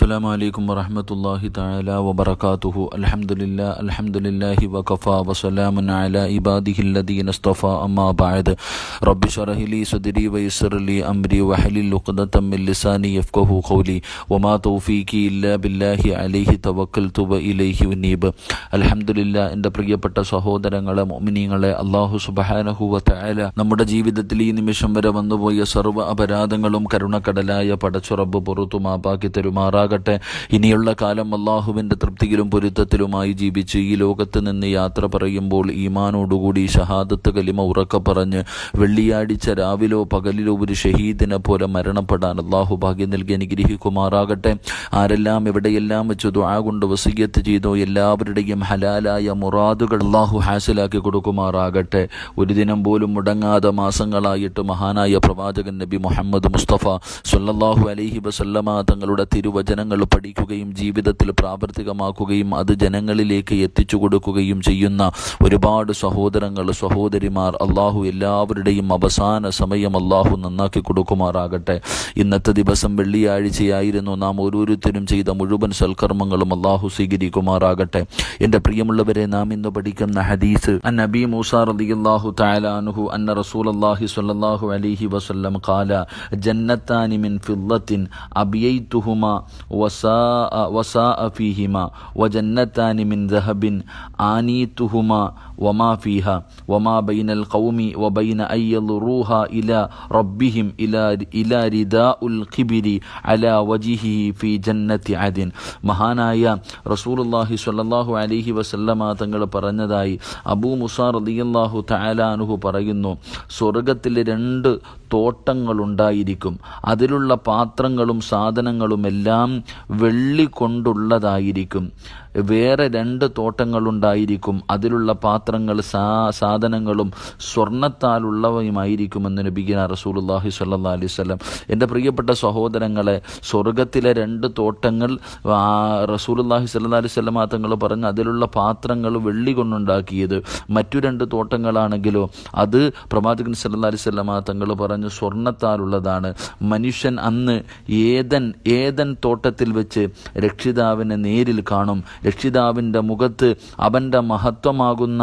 അസ്സാം വലൈക്കും വറഹമത്തല്ലാഹി താല വബർക്കാത്തുഹു അലഹമുല്ല അലഹമുല്ലാഹി വഖഫ വസ്സലാമുൻ അല ഇബാദിഹില്ലദീൻ അസ്തഫ. അമ്മാ ബായത് റബ്ബി ഷറഹിലി സദരി വയസ്സറലി അംരി വഹലിൽ ഉഖദത്തം മിൻ ഖൗലി. വമാ തൗഫീഖി ഇല്ലാ ബില്ലാഹി അലൈഹി തവക്കൽതു തുബ ഇലഹി ഉനീബ്. അലഹമുല്ല എന്റെ പ്രിയപ്പെട്ട സഹോദരങ്ങളെ മുഅ്മിനീങ്ങളെ അല്ലാഹു സുബ്ഹാനഹു വ നമ്മുടെ ജീവിതത്തിൽ ഈ നിമിഷം വരെ വന്നുപോയ സർവ അപരാധങ്ങളും കരുണക്കടലായ പടച്ചുറബ് പുറത്തു മാപ്പാക്കി തരുമാറാ തരുമാറാകട്ടെ ഇനിയുള്ള കാലം അള്ളാഹുവിന്റെ തൃപ്തിയിലും പൊരുത്തത്തിലുമായി ജീവിച്ച് ഈ ലോകത്ത് നിന്ന് യാത്ര പറയുമ്പോൾ ഈമാനോടുകൂടി ഷഹാദത്ത് കലിമ ഉറക്ക പറഞ്ഞ് വെള്ളിയാഴ്ച രാവിലോ പകലിലോ ഒരു ഷഹീദിനെ പോലെ മരണപ്പെടാൻ അള്ളാഹു ഭാഗ്യം നൽകി അനുഗ്രഹിക്കുമാറാകട്ടെ. ആരെല്ലാം എവിടെയെല്ലാം വെച്ച് ദുആ കൊണ്ട് വസീയത്ത് ചെയ്തോ എല്ലാവരുടെയും ഹലാലായ മുറാദുകൾ അള്ളാഹു ഹാസിലാക്കി കൊടുക്കുമാറാകട്ടെ. ഒരു ദിനം പോലും മുടങ്ങാതെ മാസങ്ങളായിട്ട് മഹാനായ പ്രവാചകൻ നബി മുഹമ്മദ് മുസ്തഫ സല്ലാഹു അലഹി വസല്ലമ തങ്ങളുടെ തിരുവചനങ്ങൾ പഠിക്കുകയും ജീവിതത്തിൽ പ്രാവർത്തികമാക്കുകയും അത് ജനങ്ങളിലേക്ക് എത്തിച്ചു കൊടുക്കുകയും ചെയ്യുന്ന ഒരുപാട് സഹോദരങ്ങൾ സഹോദരിമാർ അള്ളാഹു എല്ലാവരുടെയും അവസാന സമയം അള്ളാഹു നന്നാക്കി കൊടുക്കുമാറാകട്ടെ. ഇന്നത്തെ ദിവസം വെള്ളിയാഴ്ചയായിരുന്നു. നാം ഓരോരുത്തരും ചെയ്ത മുഴുവൻ സൽക്കർമ്മങ്ങളും അള്ളാഹു സ്വീകരിക്കുമാറാകട്ടെ. എന്റെ പ്രിയമുള്ളവരെ നാം ഇന്ന് പഠിക്കുന്ന ഹദീസ് അൻ നബി മൂസ റളിയല്ലാഹു തആല അൻഹു അന്ന റസൂലല്ലാഹി സ്വല്ലല്ലാഹു അലൈഹി വസല്ലം ഖാല ജന്നത്താനി മിൻ ഫില്ലത്തിൻ അബിയൈതുഹുമാ وساء وساء فيهما وجنتان من ذهب آنيتهما വമാ ഫീഹ വമാ ബൈനൽ ഖൗമി വബൈന അൻ യളുറൂഹ ഇലാ റബ്ബിഹിം ഇലാ ഇലാ റിദാഉൽ ഖിബിരി അല വജിഹിഹി ഫീ ജന്നത്തി അദിൻ. മഹാനായ റസൂലുള്ളാഹി സ്വല്ലല്ലാഹു അലൈഹി വസല്ലമ തങ്ങൾ പറഞ്ഞതായി അബൂ മുസാ റളിയല്ലാഹു തആല അൻഹു പറയുന്നു സ്വർഗത്തിൽ രണ്ട് തോട്ടങ്ങളുണ്ടായിരിക്കും. അതിലുള്ള പാത്രങ്ങളും സാധനങ്ങളുമെല്ലാം വെള്ളി കൊണ്ടുള്ളതായിരിക്കും വേറെ രണ്ട് തോട്ടങ്ങളുണ്ടായിരിക്കും. അതിലുള്ള പാത്രങ്ങൾ സാ സാധനങ്ങളും സ്വർണത്താലുള്ളവയുമായിരിക്കുമെന്ന് നബിഗിന റസൂലുള്ളാഹി സ്വല്ലല്ലാഹി അലൈഹി സ്വലം എന്റെ പ്രിയപ്പെട്ട സഹോദരങ്ങളെ സ്വർഗത്തിലെ രണ്ട് തോട്ടങ്ങൾ റസൂലുള്ളാഹി സ്വല്ലല്ലാഹി അലൈഹി സ്വലം തങ്ങൾ പറഞ്ഞ് അതിലുള്ള പാത്രങ്ങൾ വെള്ളി കൊണ്ടുണ്ടാക്കിയത് മറ്റു രണ്ട് തോട്ടങ്ങളാണെങ്കിലോ അത് പ്രവാചകൻ സല്ലാ അലൈഹി സ്വലം തങ്ങൾ പറഞ്ഞു സ്വർണത്താലുള്ളതാണ്. മനുഷ്യൻ അന്ന് ഏതൻ ഏതൻ തോട്ടത്തിൽ വെച്ച് രക്ഷിതാവിനെ നേരിൽ കാണും. രക്ഷിതാവിന്റെ മുഖത്ത് അവന്റെ മഹത്വമാകുന്ന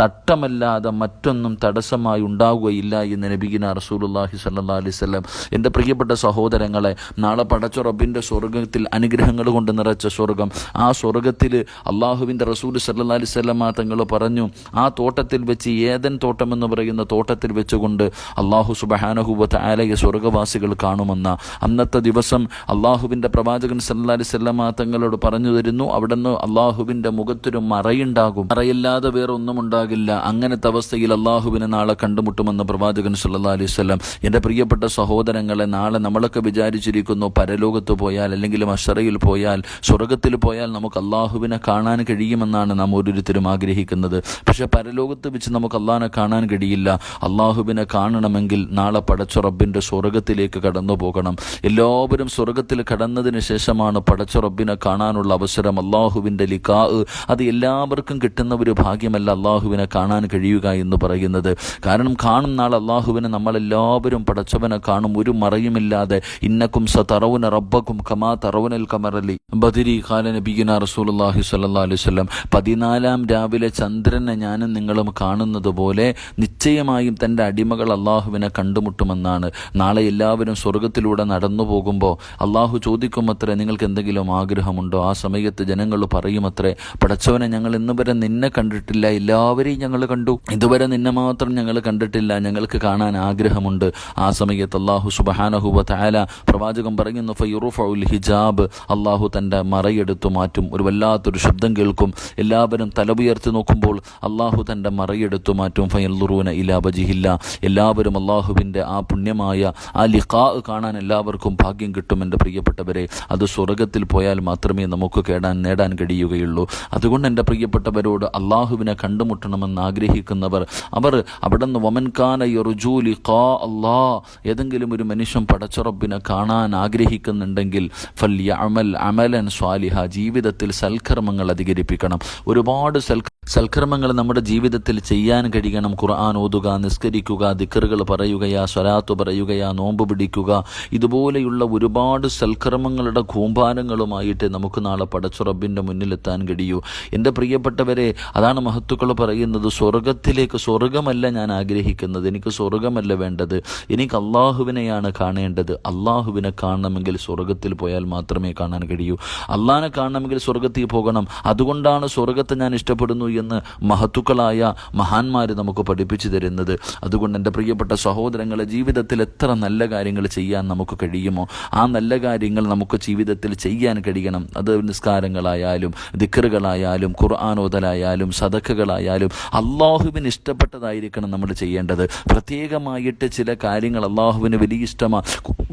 തട്ടമല്ലാതെ മറ്റൊന്നും തടസ്സമായി ഉണ്ടാവുകയില്ല എന്ന് നബിഗിന റസൂലുല്ലാഹി സല്ലാ അലൈവല്ലം എന്റെ പ്രിയപ്പെട്ട സഹോദരങ്ങളെ നാളെ പടച്ച റബ്ബിന്റെ സ്വർഗത്തിൽ അനുഗ്രഹങ്ങൾ കൊണ്ട് നിറച്ച സ്വർഗം ആ സ്വർഗത്തിൽ അള്ളാഹുവിന്റെ റസൂൽ സല്ലാ അലിസ്വല്ലമ തങ്ങൾ പറഞ്ഞു ആ തോട്ടത്തിൽ വെച്ച് ഏതൻ തോട്ടമെന്ന് പറയുന്ന തോട്ടത്തിൽ വെച്ചുകൊണ്ട് അള്ളാഹു സുബഹാനഹുബത്ത് ആലയ സ്വർഗവാസികൾ കാണുമെന്ന അന്നത്തെ ദിവസം അള്ളാഹുവിന്റെ പ്രവാചകൻ സല്ലാ അലിസ്വല്ലമ തങ്ങളോട് പറഞ്ഞു തരുന്നു. അവിടുന്ന് അള്ളാഹുവിന്റെ മുഖത്തൊരു മറയുണ്ടാകും. മറയില്ലാതെ വേറെ ഒന്നും ഉണ്ടാകും ഉണ്ടാകില്ല. അങ്ങനത്തെ അവസ്ഥയിൽ അള്ളാഹുവിനെ നാളെ കണ്ടുമുട്ടുമെന്ന് പ്രവാചകൻ സല്ലാ അലൈഹി സ്വലം എന്റെ പ്രിയപ്പെട്ട സഹോദരങ്ങളെ നാളെ നമ്മളൊക്കെ വിചാരിച്ചിരിക്കുന്നു പരലോകത്ത് പോയാൽ അല്ലെങ്കിൽ മഷറയിൽ പോയാൽ സ്വർഗത്തിൽ പോയാൽ നമുക്ക് അള്ളാഹുവിനെ കാണാൻ കഴിയുമെന്നാണ് നാം ഓരോരുത്തരും ആഗ്രഹിക്കുന്നത്. പക്ഷെ പരലോകത്ത് വെച്ച് നമുക്ക് അള്ളാഹിനെ കാണാൻ കഴിയില്ല. അള്ളാഹുവിനെ കാണണമെങ്കിൽ നാളെ പടച്ച റബ്ബിന്റെ സ്വർഗത്തിലേക്ക് കടന്നു പോകണം. എല്ലാവരും സ്വർഗത്തിൽ കടന്നതിന് ശേഷമാണ് പടച്ച റബ്ബിനെ കാണാനുള്ള അവസരം. അള്ളാഹുവിന്റെ ലിക്കാ അത് എല്ലാവർക്കും കിട്ടുന്ന ഒരു ഭാഗ്യമല്ല അള്ളാഹുവിനെ കാണാൻ കഴിയുക എന്ന് പറയുന്നത്. കാരണം കാണുന്ന ആൾ അള്ളാഹുവിനെ നമ്മളെല്ലാവരും പടച്ചവനെ കാണും. ഒരു മറയുമില്ലാതെ ഇന്നക്കും സ തറവുന റബ്ബക്കും കമാ തറവുനൽ കമറലി. ബദിരി ഖാല നബിയുന റസൂലുള്ളാഹി സ്വല്ലല്ലാഹി അലൈഹി വസല്ലം. പതിനാലാം രാവിലെ ചന്ദ്രനെ ഞാനും നിങ്ങളും കാണുന്നത് പോലെ നിശ്ചയമായും തന്റെ അടിമകൾ അള്ളാഹുവിനെ കണ്ടുമുട്ടുമെന്നാണ്. നാളെ എല്ലാവരും സ്വർഗത്തിലൂടെ നടന്നു പോകുമ്പോൾ അള്ളാഹു ചോദിക്കുമത്രേ നിങ്ങൾക്ക് എന്തെങ്കിലും ആഗ്രഹമുണ്ടോ? ആ സമയത്ത് ജനങ്ങൾ പറയുമത്രേ പടച്ചവനെ ഞങ്ങൾ ഇന്നുവരെ നിന്നെ കണ്ടിട്ടില്ല. എല്ലാവരെയും ഞങ്ങൾ കണ്ടു. ഇതുവരെ നിന്നെ മാത്രം ഞങ്ങൾ കണ്ടിട്ടില്ല. ഞങ്ങൾക്ക് കാണാൻ ആഗ്രഹമുണ്ട്. ആ സമയത്ത് അള്ളാഹു സുബഹാനഹുബ താല പ്രവാചകം പറയുന്നു ഫൈറുഫുൽ ഹിജാബ്. അള്ളാഹു തന്റെ മറയെടുത്തു മാറ്റും. ഒരു വല്ലാത്തൊരു ശബ്ദം കേൾക്കും. എല്ലാവരും തല ഉയർത്തി നോക്കുമ്പോൾ അള്ളാഹു തന്റെ മറയെടുത്തു മാറ്റും. ഫയൽറുന ഇലാ ബജിഹില്ല എല്ലാവരും അള്ളാഹുവിന്റെ ആ പുണ്യമായ ആ ലിഖാ കാണാൻ എല്ലാവർക്കും ഭാഗ്യം കിട്ടും എന്റെ പ്രിയപ്പെട്ടവരെ. അത് സ്വർഗത്തിൽ പോയാൽ മാത്രമേ നമുക്ക് കേടാൻ നേടാൻ കഴിയുകയുള്ളൂ. അതുകൊണ്ട് എന്റെ പ്രിയപ്പെട്ടവരോട് അള്ളാഹുവിനെ കണ്ടുമുട്ടണമെന്ന് ആഗ്രഹിക്കുന്നവർ. അവർ അവിടെ നിന്ന് വമൻകാന യറുജൂലി കാ അള്ളാ ഏതെങ്കിലും ഒരു മനുഷ്യൻ പടച്ചുറബിനെ കാണാൻ ആഗ്രഹിക്കുന്നുണ്ടെങ്കിൽ ഫൽ അമൽ അമലൻ സ്വാലിഹ ജീവിതത്തിൽ സൽക്കർമ്മങ്ങൾ അധികരിപ്പിക്കണം. ഒരുപാട് സൽക്കർ സൽക്കർമ്മങ്ങൾ നമ്മുടെ ജീവിതത്തിൽ ചെയ്യാൻ കഴിയണം. ഖുർആൻ ഓതുക നിസ്കരിക്കുക ദിക്കറുകൾ പറയുകയാ സ്വലാത്ത് പറയുകയാ നോമ്പ് പിടിക്കുക. ഇതുപോലെയുള്ള ഒരുപാട് സൽക്കർമ്മങ്ങളുടെ കൂമ്പാരങ്ങളുമായിട്ട് നമുക്ക് നാളെ പടച്ചുറബിന്റെ മുന്നിലെത്താൻ കഴിയൂ. എന്റെ പ്രിയപ്പെട്ടവരെ അതാണ് മഹത്തുക്കൾ പറയുന്നത് സ്വർഗത്തിലേക്ക് സ്വർഗമല്ല ഞാൻ ആഗ്രഹിക്കുന്നത് എനിക്ക് സ്വർഗമല്ല വേണ്ടത്. എനിക്ക് അള്ളാഹുവിനെയാണ് കാണേണ്ടത്. അള്ളാഹുവിനെ കാണണമെങ്കിൽ സ്വർഗത്തിൽ പോയാൽ മാത്രമേ കാണാൻ കഴിയൂ. അള്ളാഹിനെ കാണണമെങ്കിൽ സ്വർഗത്തിൽ പോകണം. അതുകൊണ്ടാണ് സ്വർഗത്തെ ഞാൻ ഇഷ്ടപ്പെടുന്നു എന്ന് മഹത്തുക്കളായ മഹാന്മാർ നമുക്ക് പഠിപ്പിച്ചു തരുന്നത്. അതുകൊണ്ട് എന്റെ പ്രിയപ്പെട്ട സഹോദരങ്ങളെ ജീവിതത്തിൽ എത്ര നല്ല കാര്യങ്ങൾ ചെയ്യാൻ നമുക്ക് കഴിയുമോ? ആ നല്ല കാര്യങ്ങൾ നമുക്ക് ജീവിതത്തിൽ ചെയ്യാൻ കഴിയണം. അത് നിസ്കാരങ്ങളായാലും ദിക്കറുകളായാലും ഖുർആാനോദലായാലും സദക്കുകളായാലും അള്ളാഹുവിന് ഇഷ്ടപ്പെട്ടതായിരിക്കണം നമ്മൾ ചെയ്യേണ്ടത്. പ്രത്യേകമായിട്ട് ചില കാര്യങ്ങൾ അള്ളാഹുവിന് വലിയ ഇഷ്ടമാണ്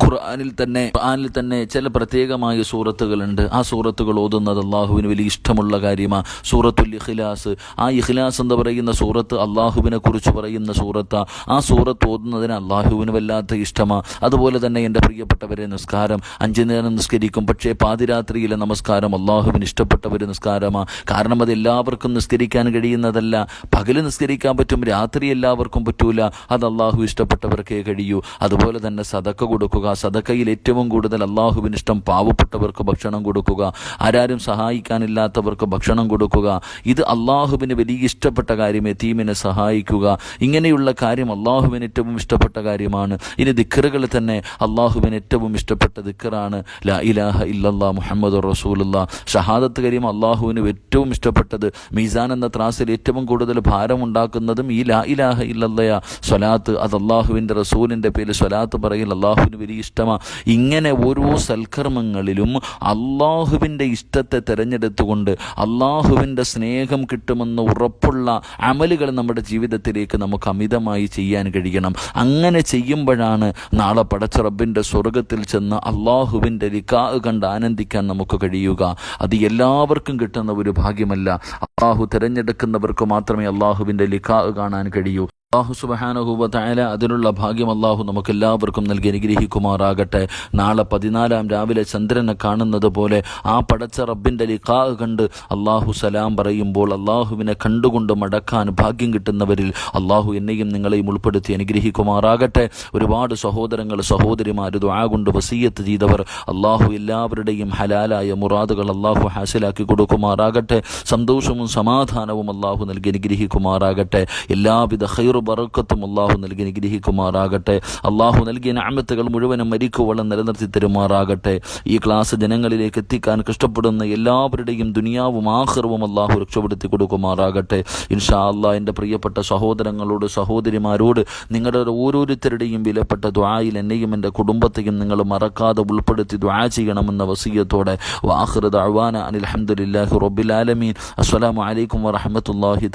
ഖുർആാനിൽ തന്നെ ഖുർആാനിൽ തന്നെ ചില പ്രത്യേകമായ സൂറത്തുകളുണ്ട്. ആ സൂറത്തുകൾ ഓതുന്നത് അള്ളാഹുവിന് വലിയ ഇഷ്ടമുള്ള കാര്യമാണ് സൂറത്തുൽ ഇഖ്ലാസ് ആ ഇഖ്ലാസ് എന്ന് പറയുന്ന സൂറത്ത്? അള്ളാഹുവിനെ കുറിച്ച് പറയുന്ന സൂറത്ത്. ആ സൂറത്ത് ഓതുന്നതിന് അള്ളാഹുവിന് വല്ലാത്ത ഇഷ്ടമാണ് അതുപോലെ തന്നെ എന്റെ പ്രിയപ്പെട്ടവരെ നിസ്കാരം. അഞ്ചു നേരം നിസ്കരിക്കും. പക്ഷേ പാതിരാത്രിയിലെ നമസ്കാരം അള്ളാഹുവിന് ഇഷ്ടപ്പെട്ട ഒരു നിസ്കാരമാണ് കാരണം അത് എല്ലാവർക്കും നിസ്കരിക്കാൻ കഴിയുന്നതല്ല. പകൽ നിസ്കരിക്കാൻ പറ്റും രാത്രി എല്ലാവർക്കും പറ്റൂല. അത് അള്ളാഹു ഇഷ്ടപ്പെട്ടവർക്കേ കഴിയൂ. അതുപോലെ തന്നെ സദക്ക കൊടുക്കുക. സദക്കയിൽ ഏറ്റവും കൂടുതൽ അള്ളാഹുവിന് ഇഷ്ടം പാവപ്പെട്ടവർക്ക് ഭക്ഷണം കൊടുക്കുക. ആരാരും സഹായിക്കാനില്ലാത്തവർക്ക് ഭക്ഷണം കൊടുക്കുക. ഇത് അള്ളാഹുവിന് വലിയ ഇഷ്ടപ്പെട്ട കാര്യം എത്തീമിനെ സഹായിക്കുക. ഇങ്ങനെയുള്ള കാര്യം അള്ളാഹുവിന് ഏറ്റവും ഇഷ്ടപ്പെട്ട കാര്യമാണ്. ഇനി ദിക്കറുകൾ തന്നെ അള്ളാഹുവിന് ഏറ്റവും ഇഷ്ടപ്പെട്ട ദിക്കറാണ് ലാ ഇലാഹ ഇല്ലല്ലാ മുഹമ്മദ് റസൂലുള്ള. ഷഹാദത്ത് കരീം അള്ളാഹുവിന് ഏറ്റവും ഇഷ്ടപ്പെട്ടത് മീസാൻ എന്ന ത്രാസിൽ ഏറ്റവും കൂടുതൽ ഭാരമുണ്ടാക്കുന്നതും ഈ ലാ ഇലാഹ ഇല്ലല്ലയ. സ്വലാത്ത് അത് അള്ളാഹുവിന്റെ റസൂലിന്റെ പേരിൽ സ്വലാത്ത് പറയൽ അള്ളാഹുവിന് വലിയ ഇഷ്ടമാണ് ഇങ്ങനെ ഓരോ സൽക്കർമ്മങ്ങളിലും അള്ളാഹുവിന്റെ ഇഷ്ടത്തെ തിരഞ്ഞെടുത്തുകൊണ്ട് അള്ളാഹുവിന്റെ സ്നേഹം കിട്ടുമെന്ന് ഉറപ്പുള്ള അമലുകൾ നമ്മുടെ ജീവിതത്തിലേക്ക് നമുക്ക് അമിതമായി ചെയ്യാൻ കഴിയണം. അങ്ങനെ ചെയ്യുമ്പോഴാണ് നാളെ പടച്ച റബ്ബിന്റെ സ്വർഗത്തിൽ ചെന്ന് അള്ളാഹുവിന്റെ ലിക്കാ കണ്ട് ആനന്ദിക്കാൻ നമുക്ക് കഴിയുക. അത് എല്ലാവർക്കും കിട്ടുന്ന ഒരു ഭാഗ്യമല്ല. അള്ളാഹു തിരഞ്ഞെടുക്കുന്നവർക്ക് മാത്രമേ അള്ളാഹുവിന്റെ ലിക്കാ കാണാൻ കഴിയൂ. അള്ളാഹു സുബഹാനഹൂബ തായാല അതിനുള്ള ഭാഗ്യം അള്ളാഹു നമുക്കെല്ലാവർക്കും നൽകി അനുഗ്രഹിക്കുമാറാകട്ടെ. നാളെ പതിനാലാം രാവിലെ ചന്ദ്രനെ കാണുന്നത് പോലെ ആ പടച്ച റബ്ബിന്റെ ലിഖാ കണ്ട് അള്ളാഹു സലാം പറയുമ്പോൾ അള്ളാഹുവിനെ കണ്ടുകൊണ്ട് മടക്കാൻ ഭാഗ്യം കിട്ടുന്നവരിൽ അള്ളാഹു എന്നെയും നിങ്ങളെയും ഉൾപ്പെടുത്തി അനുഗ്രഹിക്കുമാറാകട്ടെ. ഒരുപാട് സഹോദരങ്ങൾ സഹോദരിമാർ ദുആ കൊണ്ട് വസീയത്ത് ചെയ്തവർ അള്ളാഹു എല്ലാവരുടെയും ഹലാലായ മുറാദുകൾ അള്ളാഹു ഹാസിലാക്കി കൊടുക്കുമാറാകട്ടെ. സന്തോഷവും സമാധാനവും അള്ളാഹു നൽകി അനുഗ്രഹിക്കുമാറാകട്ടെ. എല്ലാവിധ ഖൈർ ബറക്കത്തും അള്ളാഹു നൽകി അനുഗ്രഹിക്കുമാറാകട്ടെ അള്ളാഹു നൽകിയ നാമത്തുകൾ മുഴുവനും മരിക്കുവോളം നിലനിർത്തി തരുമാറാകട്ടെ. ഈ ക്ലാസ് ജനങ്ങളിലേക്ക് എത്തിക്കാൻ കഷ്ടപ്പെടുന്ന എല്ലാവരുടെയും ദുനിയാവും ആഹ്റവും അള്ളാഹു രക്ഷപ്പെടുത്തി കൊടുക്കുമാറാകട്ടെ. ഇൻഷാ അള്ളാ എന്റെ പ്രിയപ്പെട്ട സഹോദരങ്ങളോട് സഹോദരിമാരോട് നിങ്ങളുടെ ഓരോരുത്തരുടെയും വിലപ്പെട്ട ദ്വായിൽ എന്നെയും എന്റെ കുടുംബത്തെയും നിങ്ങൾ മറക്കാതെ ഉൾപ്പെടുത്തി ദ്വാ ചെയ്യണമെന്ന വസീയത്തോടെ. വാഹൃദ അഴ്വാന അനിൽ അഹമ്മദില്ലാഹി റബ്ബിൽ ആലമീൻ. അസ്സലാമു അലൈക്കും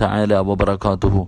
തആല വബറകാതുഹു.